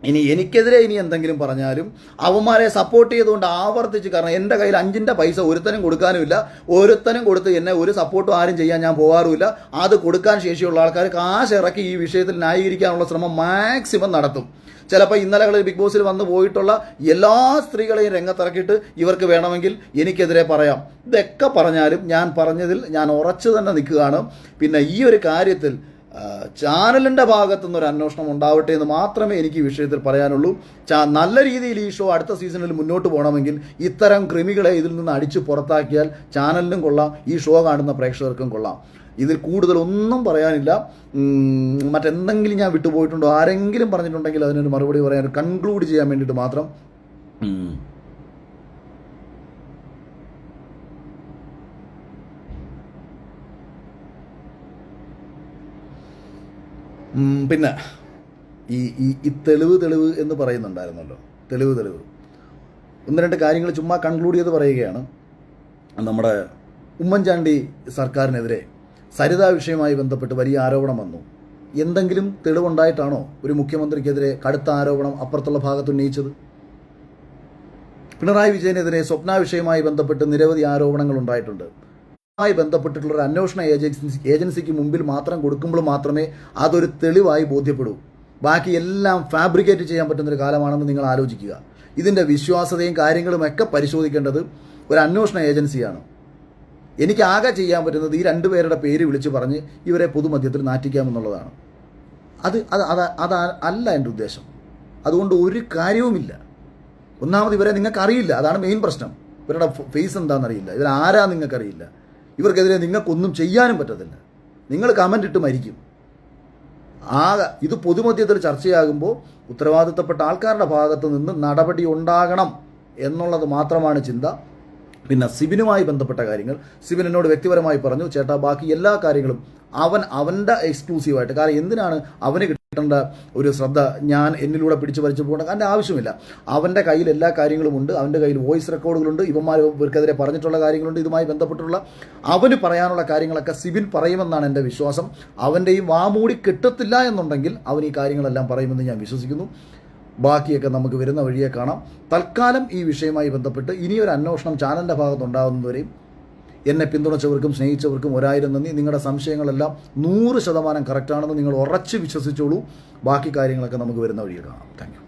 ഇനി എനിക്കെതിരെ ഇനി എന്തെങ്കിലും പറഞ്ഞാലും അവന്മാരെ സപ്പോർട്ട് ചെയ്തുകൊണ്ട് ആവർത്തിച്ച് കാരണം എന്റെ കയ്യിൽ അഞ്ചിന്റെ പൈസ ഒരുത്തനും കൊടുക്കാനുമില്ല. ഒരുത്തനും കൊടുത്ത് എന്നെ ഒരു സപ്പോർട്ടും ആരും ചെയ്യാൻ ഞാൻ പോകാറുമില്ല അത് കൊടുക്കാൻ ശേഷിയുള്ള ആൾക്കാർ കാശ് ഇറക്കി ഈ വിഷയത്തിൽ ന്യായീകരിക്കാനുള്ള ശ്രമം മാക്സിമം നടത്തും. ചിലപ്പോൾ ഇന്നലകളിൽ ബിഗ് ബോസിൽ വന്നു പോയിട്ടുള്ള എല്ലാ സ്ത്രീകളെയും രംഗത്തിറക്കിയിട്ട് ഇവർക്ക് വേണമെങ്കിൽ എനിക്കെതിരെ പറയാം. ഇതൊക്കെ പറഞ്ഞാലും ഞാൻ പറഞ്ഞതിൽ ഞാൻ ഉറച്ചു തന്നെ നിൽക്കുകയാണ്. പിന്നെ ഈ ഒരു കാര്യത്തിൽ ചാനലിന്റെ ഭാഗത്തു ഒരു അന്വേഷണം ഉണ്ടാവട്ടെ എന്ന് മാത്രമേ എനിക്ക് ഈ വിഷയത്തിൽ പറയാനുള്ളൂ. നല്ല രീതിയിൽ ഈ ഷോ അടുത്ത സീസണിൽ മുന്നോട്ട് പോകണമെങ്കിൽ ഇത്തരം കൃമികളെ ഇതിൽ നിന്ന് അടിച്ചു പുറത്താക്കിയാൽ ചാനലിനും കൊള്ളാം ഈ ഷോ കാണുന്ന പ്രേക്ഷകർക്കും കൊള്ളാം. ഇതിൽ കൂടുതൽ ഒന്നും പറയാനില്ല മറ്റെന്തെങ്കിലും ഞാൻ വിട്ടുപോയിട്ടുണ്ടോ? ആരെങ്കിലും പറഞ്ഞിട്ടുണ്ടെങ്കിൽ അതിനൊരു മറുപടി പറയാൻ കൺക്ലൂഡ് ചെയ്യാൻ വേണ്ടിയിട്ട് മാത്രം. പിന്നെ ഈ ഈ തെളിവ് തെളിവ് എന്ന് പറയുന്നുണ്ടായിരുന്നല്ലോ. തെളിവ് തെളിവ്. ഒന്ന് രണ്ട് കാര്യങ്ങൾ ചുമ്മാ കൺക്ലൂഡ് ചെയ്ത് പറയുകയാണ്. നമ്മുടെ ഉമ്മൻചാണ്ടി സർക്കാരിനെതിരെ സരിതാ വിഷയവുമായി ബന്ധപ്പെട്ട് വലിയ ആരോപണം വന്നു. എന്തെങ്കിലും തെളിവുണ്ടായിട്ടാണോ ഒരു മുഖ്യമന്ത്രിക്കെതിരെ കടുത്ത ആരോപണം അപ്പുറത്തുള്ള ഭാഗത്ത് ഉന്നയിച്ചത്? പിണറായി വിജയനെതിരെ സ്വപ്ന വിഷയവുമായി ബന്ധപ്പെട്ട് നിരവധി ആരോപണങ്ങൾ ഉണ്ടായിട്ടുണ്ട്. മായി ബന്ധപ്പെട്ടിട്ടുള്ള ഒരു അന്വേഷണ ഏജൻസി ഏജൻസിക്ക് മുമ്പിൽ മാത്രം കൊടുക്കുമ്പോൾ മാത്രമേ അതൊരു തെളിവായി ബോധ്യപ്പെടൂ. ബാക്കി എല്ലാം ഫാബ്രിക്കേറ്റ് ചെയ്യാൻ പറ്റുന്ന ഒരു കാലമാണെന്ന് നിങ്ങൾ ആലോചിക്കുക. ഇതിന്റെ വിശ്വാസതയും കാര്യങ്ങളും ഒക്കെ പരിശോധിക്കേണ്ടത് ഒരു അന്വേഷണ ഏജൻസിയാണ്. എനിക്ക് ആകെ ചെയ്യാൻ പറ്റുന്നത് ഈ രണ്ടുപേരുടെ പേര് വിളിച്ച് പറഞ്ഞ് ഇവരെ പൊതുമധ്യത്തിൽ നാറ്റിക്കാമെന്നുള്ളതാണ്. അത് അത് അത് അല്ല എന്റെ ഉദ്ദേശം. അതുകൊണ്ട് ഒരു കാര്യവുമില്ല. ഒന്നാമത് ഇവരെ നിങ്ങൾക്കറിയില്ല. അതാണ് മെയിൻ പ്രശ്നം. ഇവരുടെ ഫേസ് എന്താണെന്നറിയില്ല. ഇവരാരാ നിങ്ങൾക്കറിയില്ല. ഇവർക്കെതിരെ നിങ്ങൾക്കൊന്നും ചെയ്യാനും പറ്റത്തില്ല. നിങ്ങൾ കമന്റ് ഇട്ട് മരിക്കും. ആ ഇത് പൊതുമധ്യത്തിൽ ചർച്ചയാകുമ്പോൾ ഉത്തരവാദിത്തപ്പെട്ട ആൾക്കാരുടെ ഭാഗത്ത് നിന്ന് നടപടി ഉണ്ടാകണം എന്നുള്ളത് മാത്രമാണ് ചിന്ത. പിന്നെ സിബിനുമായി ബന്ധപ്പെട്ട കാര്യങ്ങൾ. സിബിൻ എന്നോട് വ്യക്തിപരമായി പറഞ്ഞു ചേട്ടാ ബാക്കി എല്ലാ കാര്യങ്ങളും അവൻ അവന്റെ എക്സ്ക്ലൂസീവായിട്ട് കാരണം എന്തിനാണ് അവന് കിട്ടേണ്ട ഒരു ശ്രദ്ധ ഞാൻ എന്നിലൂടെ പിടിച്ചു പറിച്ചു പോകേണ്ട അതിന്റെ ആവശ്യമില്ല. അവന്റെ കയ്യിൽ എല്ലാ കാര്യങ്ങളും ഉണ്ട്. അവന്റെ കയ്യിൽ വോയിസ് റെക്കോർഡുകളുണ്ട്. ഇവന്മാർ ഇവർക്കെതിരെ പറഞ്ഞിട്ടുള്ള കാര്യങ്ങളുണ്ട്. ഇതുമായി ബന്ധപ്പെട്ടുള്ള അവന് പറയാനുള്ള കാര്യങ്ങളൊക്കെ സിബിൻ പറയുമെന്നാണ് എന്റെ വിശ്വാസം. അവന്റെയും വാമൂടി കിട്ടത്തില്ല എന്നുണ്ടെങ്കിൽ അവൻ ഈ കാര്യങ്ങളെല്ലാം പറയുമെന്ന് ഞാൻ വിശ്വസിക്കുന്നു. ബാക്കിയൊക്കെ നമുക്ക് വരുന്ന വഴിയെ കാണാം. തൽക്കാലം ഈ വിഷയവുമായി ബന്ധപ്പെട്ട് ഇനിയൊരു അന്വേഷണം ചാനലിന്റെ ഭാഗത്തുണ്ടാകുന്നതുവരെയും എന്നെ പിന്തുണച്ചവർക്കും സ്നേഹിച്ചവർക്കും ഒരായിരം നന്ദി. നിങ്ങളുടെ സംശയങ്ങളെല്ലാം നൂറ് ശതമാനം കറക്റ്റാണെന്ന് നിങ്ങൾ ഉറച്ച് വിശ്വസിച്ചോളൂ. ബാക്കി കാര്യങ്ങളൊക്കെ നമുക്ക് വരുന്ന വഴിയിൽ കാണാം. താങ്ക്